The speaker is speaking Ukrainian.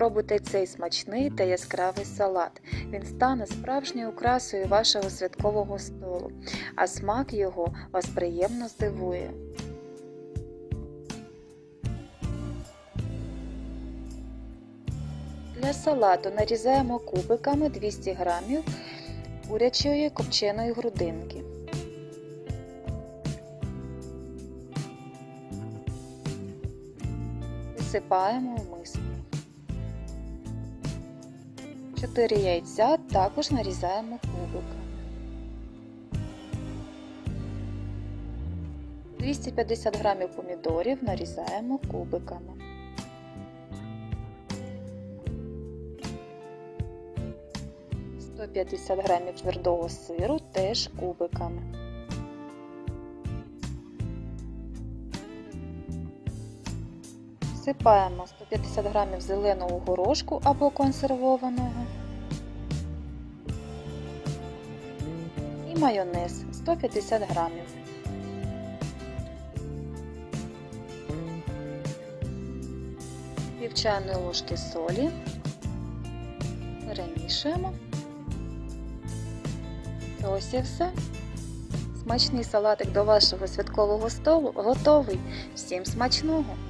Спробуйте цей смачний та яскравий салат. Він стане справжньою окрасою вашого святкового столу, а смак його вас приємно здивує. Для салату нарізаємо кубиками 200 г курячої копченої грудинки. Висипаємо в миску. 4 яйця також нарізаємо кубиками. 250 г помідорів нарізаємо кубиками. – 150 г твердого сиру теж кубиками. Всипаємо 150 г зеленого горошку або консервованого і майонез 150 г. Пів чайної ложки солі. Перемішуємо. Ось і все. Смачний салатик до вашого святкового столу готовий. Всім смачного!